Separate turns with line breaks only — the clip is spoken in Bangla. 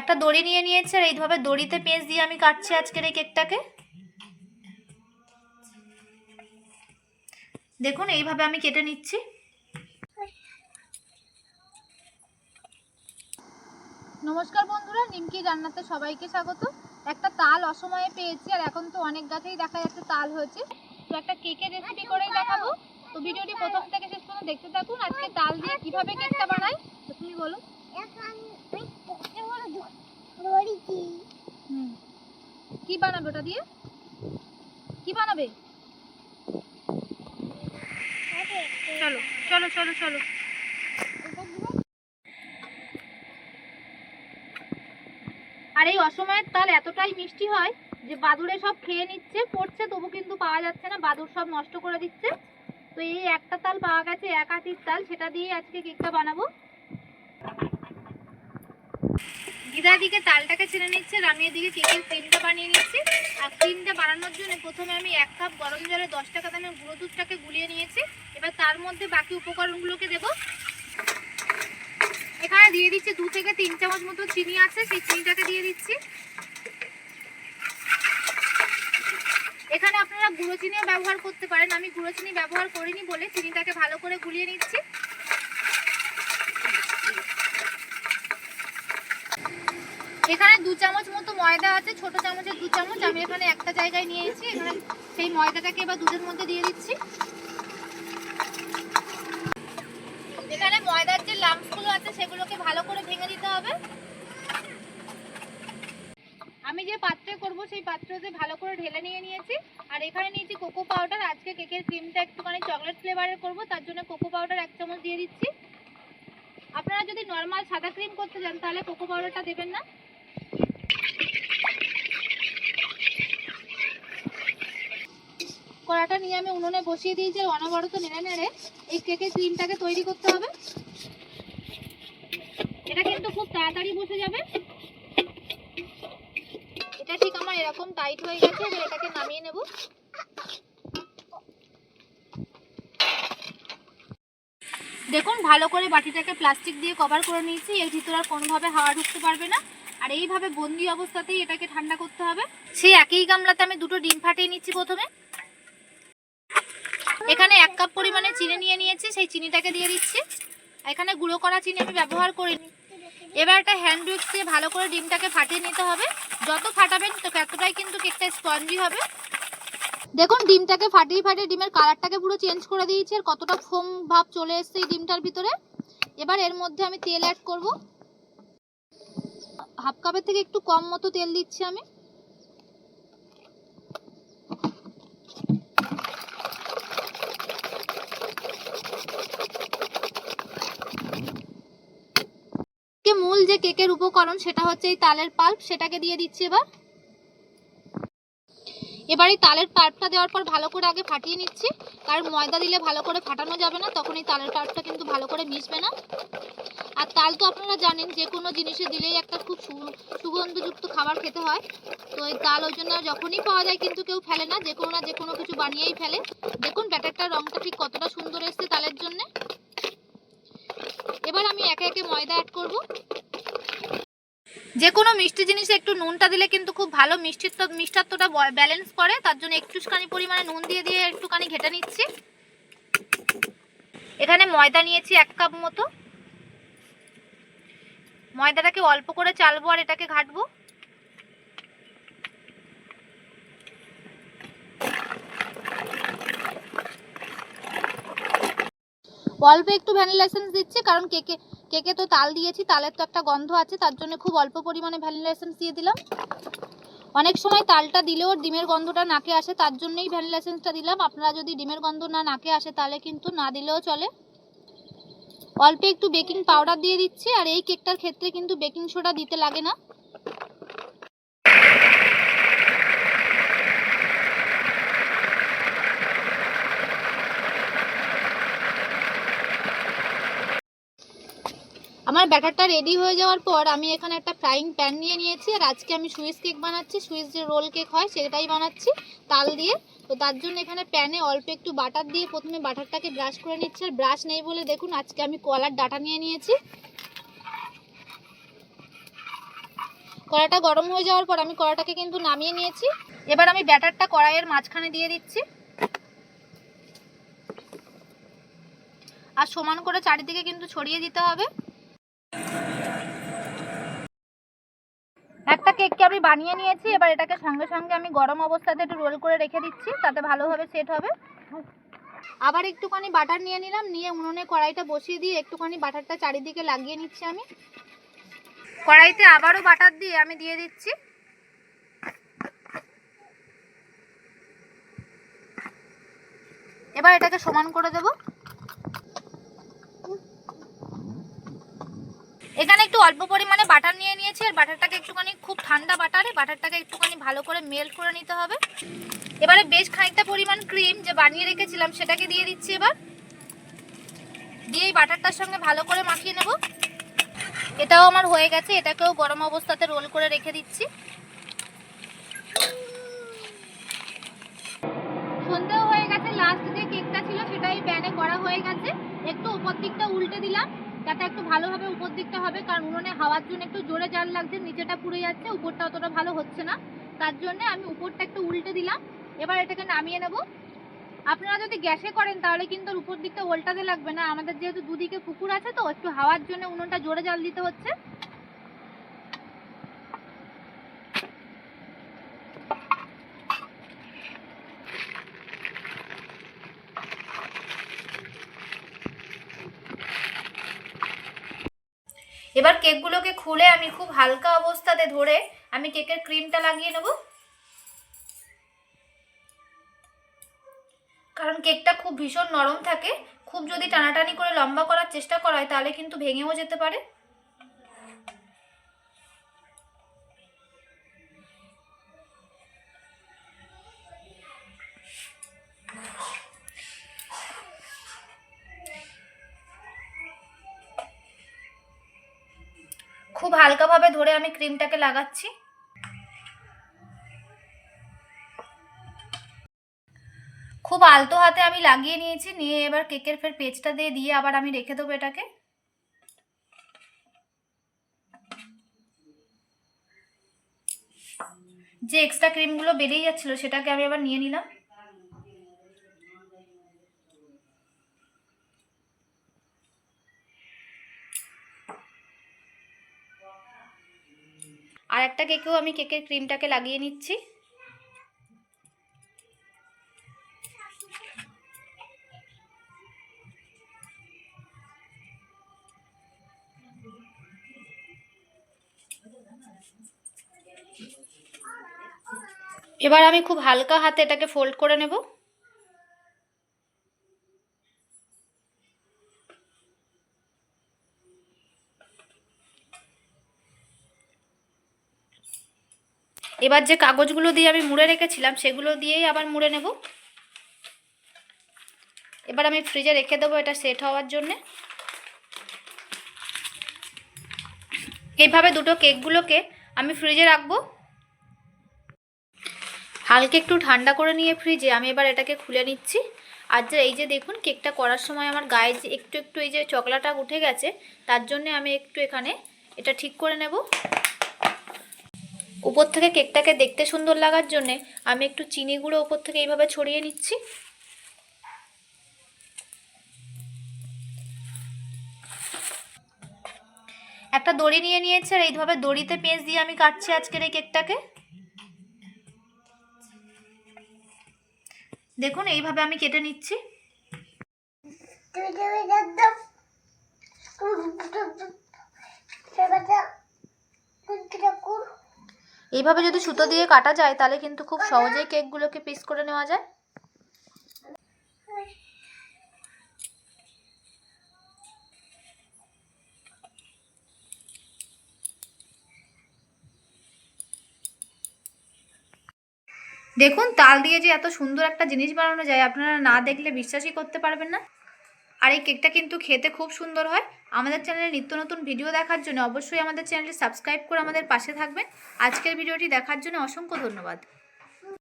একটা দড়ি নিয়ে নিয়েছে আর এইভাবে দড়িতে পেঁচ দিয়ে আমি কাটছি আজকের এই কেকটাকে। দেখুন, এইভাবে আমি কেটে নিচ্ছি।
নমস্কার বন্ধুরা, নিমকি রান্নাতে সবাইকে স্বাগত। একটা তাল অসময়ে পেয়েছি আর এখন তো অনেক গাছেই দেখা যাচ্ছে তাল হয়েছে। তো একটা কেকের রেসিপি করেই দেখাবো। তো ভিডিওটি প্রথম থেকে শেষ পর্যন্ত দেখতে থাকুন, আজকে তাল দিয়ে কীভাবে কেকটা বানাই। তুমি বলো। কি বানাবে ওটা দিয়ে? কি বানাবে?
চলো চলো চলো চলো।
আর এই অসময়ের তাল এতটাই মিষ্টি হয় যে বাদুড়ে সব খেয়ে নিচ্ছে, পড়ছে, তবু কিন্তু পাওয়া যাচ্ছে না। বাদুড় সব নষ্ট করে দিচ্ছে। তো এই একটা তাল পাওয়া গেছে, এক আটির তাল। সেটা দিয়ে আজকে কেকটা বানাবো। দিদা দিকে তালটাকে ছেড়ে নিচ্ছে আর এদিকে কেকের ক্রিমটা বানিয়ে নিচ্ছি। আর ক্রিমটা বানানোর জন্য প্রথমে আমি এক কাপ গরম জলে দশ টাকা দামের গুঁড়ো দুধটাকে গুলিয়ে নিয়েছি। এবার তার মধ্যে বাকি উপকরণগুলোকে দেবো। এখানে দিয়ে দিচ্ছি দু থেকে তিন চামচ মতো চিনি আছে, সেই চিনিটাকে দিয়ে দিচ্ছি। এখানে আপনারা গুঁড়ো চিনিও ব্যবহার করতে পারেন। আমি গুঁড়ো চিনি ব্যবহার করিনি বলে চিনিটাকে ভালো করে গুলিয়ে নিচ্ছি। এখানে দু চামচ মতো ময়দা আছে, ছোট চামচের দু চামচ। আমি এখানে একটা জায়গায় নিয়েছি, এখানে সেই ময়দাটাকে এবার দুধের মধ্যে দিয়ে দিচ্ছি। এখানে ময়দার যে লাম্পসগুলো আছে, সেগুলোকে ভালো করে ভেঙে দিতে হবে। আমি যে পাত্রে করব, সেই পাত্রতে ভালো করে ঢেলে নিয়ে নিয়েছি। আর এখানে নিয়েছি কোকো পাউডার আজকে কেকের ক্রিমটা একটুখানি চকলেট ফ্লেভারের করব, তার জন্য কোকো পাউডার এক চামচ দিয়ে দিচ্ছি। আপনারা যদি নর্মাল সাদা ক্রিম করতে চান, তাহলে কোকো পাউডারটা দেবেন না। কড়াটা নিয়ে আমি উনুনে বসিয়ে দিয়েছি আর অনবরত নেড়ে নেড়ে এই কেকের ক্রিমটাকে তৈরি করতে হবে। এটা কিন্তু খুব তাড়াতাড়ি বসে যাবে। এটা ঠিক আমার এরকম টাইট হয়ে গেছে, এবার এটাকে নামিয়ে নেব। দেখুন, ভালো করে বাটিটাকে প্লাস্টিক দিয়ে কভার করে নিয়েছি। এর ভিতরে আর কোনোভাবে হাওয়া ঢুকতে পারবে না। আর এইভাবে বন্দি অবস্থাতেই এটাকে ঠান্ডা করতে হবে। সেই একই গামলাতে আমি দুটো ডিম ফাটিয়ে নিচ্ছি প্রথমে। এখানে এক কাপ পরিমাণে চিনি নিয়ে নিয়েছি, সেই চিনিটাকে দিয়ে দিচ্ছি। এখানে গুঁড়ো করা চিনি আমি ব্যবহার করিনি। এবার একটা হ্যান্ড উইক্স দিয়ে ভালো করে ডিমটাকে ফাটিয়ে নিতে হবে। যত ফাটাবেন তো ততটাই কিন্তু কেকটা স্পঞ্জি হবে। দেখুন, ডিমটাকে ফাটিয়ে ফাটিয়ে ডিমের কালারটাকে পুরো চেঞ্জ করে দিয়েছি আর কতটা ফোম ভাব চলে এসছে এই ডিমটার ভিতরে। এবার এর মধ্যে আমি তেল অ্যাড করব। হাফ কাপের থেকে একটু কম মতো তেল দিচ্ছি আমি। যে কেকের উপকরণ, সেটা হচ্ছে এই তালের পাল্প, সেটাকে দিয়ে দিচ্ছি এবার। এবার এই তালের পাল্পটা দেওয়ার পর ভালো করে আগে ফাটিয়ে নিচ্ছি। কারণ ময়দা দিলে ভালো করে ফাটানো যাবে না, তখন এই তালের পাল্পটা কিন্তু ভালো করে মিশবে না। আর তাল তো আপনারা জানেন, যে কোনো জিনিসে দিলেই একটা খুব সুগন্ধযুক্ত খাবার খেতে হয়। তো এই তাল ওই জন্য যখনই পাওয়া যায় কিন্তু কেউ ফেলে না, যে কোনো না যে কোনো কিছু বানিয়েই ফেলে। দেখুন ব্যাটারটার রংটা ঠিক কতটা সুন্দর এসছে তালের জন্য। এবার আমি একে একে ময়দা অ্যাড করব। যে কোনো মিষ্টি জিনিসে একটু নুনটা দিলে কিন্তু খুব ভালো মিষ্টিত্ব, মিষ্টাত্বটা ব্যালেন্স করে। তার জন্য একটুখানি পরিমাণে নুন দিয়ে দিয়ে একটুখানি ঘেটে নিচ্ছি। এখানে ময়দা নিয়েছি এক কাপ মতো। ময়দাটাকে অল্প করে চালবো আর এটাকে ঘাটবো। অল্প একটু ভ্যানিলা এসেন্স দিচ্ছি, কারণ কেকে কেকে তো তাল দিয়েছি, তালের তো একটা গন্ধ আছে, তার জন্য খুব অল্প পরিমাণে ভ্যানিলা এসেন্স দিয়ে দিলাম। অনেক সময় তালটা দিলেও ডিমের গন্ধটা নাকে আসে, তার জন্যই ভ্যানিলা এসেন্সটা দিলাম। আপনারা যদি ডিমের গন্ধ না নাকে আসে, তাহলে কিন্তু না দিলেও চলে। অল্প একটু বেকিং পাউডার দিয়ে দিচ্ছি, আর এই কেকটার ক্ষেত্রে কিন্তু বেকিং সোডা দিতে লাগে না। আমার ব্যাটারটা রেডি হয়ে যাওয়ার পর আমি এখানে একটা ফ্রাইং প্যান নিয়ে নিয়েছি। আর আজকে আমি সুইচ কেক বানাচ্ছি। সুইচ যে রোল কেক হয়, সেটাই বানাচ্ছি তাল দিয়ে। তো তার জন্য এখানে প্যানে অল্প একটু বাটার দিয়ে প্রথমে বাটারটাকে ব্রাশ করে নিচ্ছি। আর ব্রাশ নেই বলে দেখুন, আজকে আমি কলার ডাটা নিয়ে নিয়েছি। কড়াটা গরম হয়ে যাওয়ার পর আমি কড়াটাকে কিন্তু নামিয়ে নিয়েছি। এবার আমি ব্যাটারটা কড়াইয়ের মাঝখানে দিয়ে দিচ্ছি। আর সমান করে চারিদিকে কিন্তু ছড়িয়ে দিতে হবে। একটা কেককে আমি বানিয়ে নিয়েছি, এবার এটাকে সঙ্গে সঙ্গে আমি গরম অবস্থাতে একটু রোল করে রেখে দিচ্ছি, তাতে ভালোভাবে সেট হবে। আবার একটুখানি বাটার নিয়ে নিলাম, নিয়ে উনুনে কড়াইটা বসিয়ে দিয়ে একটুখানি বাটারটা চারিদিকে লাগিয়ে নিচ্ছি আমি। কড়াইতে আবারও বাটার দিয়ে আমি দিয়ে দিচ্ছি। এবার এটাকে সমান করে দেব। এখানে একটু অল্প পরিমাণে বাটার নিয়ে নিয়েছি, আর বাটারটাকে একটুখানি খুব ঠান্ডা বাটারে, বাটারটাকে একটুখানি ভালো করে মেল্ট করে নিতে হবে। এবারে বেশ খানিকটা পরিমাণ ক্রিম যে বানিয়ে রেখেছিলাম সেটাকে দিয়ে দিচ্ছি এবার। দিয়ে এই বাটারটার সঙ্গে ভালো করে মাখিয়ে নেব। এটাও আমার হয়ে গেছে, এটাকেও গরম অবস্থাতে রোল করে রেখে দিচ্ছি। সন্ধেও হয়ে গেছে লাস্ট যে কেকটা ছিল সেটাই প্যানে করা হয়ে গেছে। একটু উপর দিকটা উল্টে দিলাম। যাতে একটু ভালোভাবে উপর দিকটা হবে, কারণ উনুনে হাওয়ার জন্য একটু জোরে জাল লাগছে, নিচেটা পুড়ে যাচ্ছে, উপরটা অতটা ভালো হচ্ছে না। তার জন্য আমি উপরটা একটু উল্টে দিলাম, এবার এটাকে নামিয়ে নেব। আপনারা যদি গ্যাসে করেন, তাহলে কিন্তু উপর দিকটা উল্টাতে লাগবে না। আমাদের যেহেতু দুদিকে পুকুর আছে তো, একটু হাওয়ার জন্য উনুনটা জোরে জাল দিতে হচ্ছে।
এবার কেকগুলোকে খুলে আমি খুব হালকা অবস্থাতে ধরে আমি কেকের ক্রিমটা লাগিয়ে নেব। কারণ কেকটা খুব ভীষণ নরম থাকে, খুব যদি টানাটানি করে লম্বা করার চেষ্টা করা হয়, তাহলে কিন্তু ভেঙেও যেতে পারে। হালকাভাবে ধরে আমি ক্রিমটাকে লাগাচ্ছি। খুব আলতো হাতে আমি লাগিয়ে নিয়েছি, নিয়ে এবার কেকের ফের পেজটা দিয়ে দিয়ে আবার আমি রেখে দেবো এটাকে। যে এক্সট্রা ক্রিমগুলো বেরিয়ে যাচ্ছিল সেটাকে আমি আবার নিয়ে নিলাম। আর একটা কেকেও আমি কেকের ক্রিমটাকে লাগিয়ে নিচ্ছি। এবার আমি খুব হালকা হাতে এটাকে ফোল্ড করে নেব। এবার যে কাগজগুলো দিয়ে আমি মুড়ে রেখেছিলাম, সেগুলো দিয়েই আবার মুড়ে নেব। এবার আমি ফ্রিজে রেখে দেবো এটা সেট হওয়ার জন্যে। এইভাবে দুটো কেকগুলোকে আমি ফ্রিজে রাখব। হালকা একটু ঠান্ডা করে নিয়ে ফ্রিজে আমি এবার এটাকে খুলে নিচ্ছি। আর যে এই যে দেখুন, কেকটা করার সময় আমার গায়ে যে একটু একটু এই যে চকলাটা উঠে গেছে, তার জন্য আমি একটু এখানে এটা ঠিক করে নেব। উপর থেকে কেকটাকে দেখতে সুন্দর লাগার জন্যে আমি একটু চিনি গুঁড়ো উপর থেকে এইভাবে ছড়িয়ে নিচ্ছি। একটা দড়ি নিয়ে নিয়েছে আর এইভাবে দড়িতে পেঁচ দিয়ে আমি কাটছি আজকের এই কেকটাকে। দেখুন, এইভাবে আমি কেটে নিচ্ছি। এইভাবে যদি সুতো দিয়ে কাটা যায়, তাহলে কিন্তু খুব সহজেই কেকগুলোকে পিস করে নেওয়া যায়। দেখুন, তাল দিয়ে যে এত সুন্দর একটা জিনিস বানানো যায়, আপনারা না দেখলে বিশ্বাসই করতে পারবেন না। আর এই কেকটা কিন্তু খেতে খুব সুন্দর হয়। আমাদের চ্যানেলে নিত্য নতুন ভিডিও দেখার জন্য অবশ্যই আমাদের চ্যানেলটি সাবস্ক্রাইব করে আমাদের পাশে থাকবেন। আজকের ভিডিওটি দেখার জন্য অসংখ্য ধন্যবাদ।